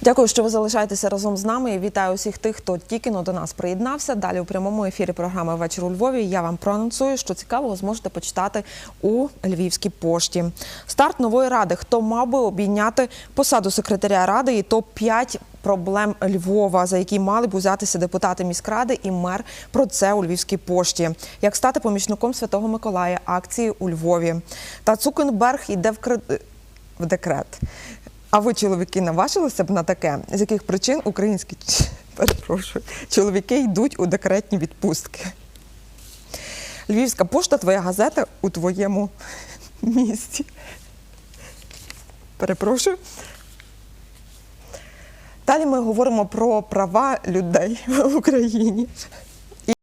Дякую, що ви залишаєтеся разом з нами. І Вітаю усіх тих, хто тільки до нас приєднався. Далі у прямому ефірі програми Вечір у Львові. Я вам проанонсую, що цікавого зможете почитати у Львівській пошті. Старт нової ради. Хто мав би обійняти посаду секретаря ради і топ 5 проблем Львова, за які мали б узятися депутати міськради і мер про це у Львівській пошті. Як стати помічником Святого Миколая акції у Львові. Та Цукенберг йде в кре- в декрет. А ви, чоловіки, наважилися б на таке? З яких причин українські чоловіки йдуть у декретні відпустки? Львівська пошта, твоя газета у твоєму місті. Перепрошую. Далі ми говоримо про права людей в Україні.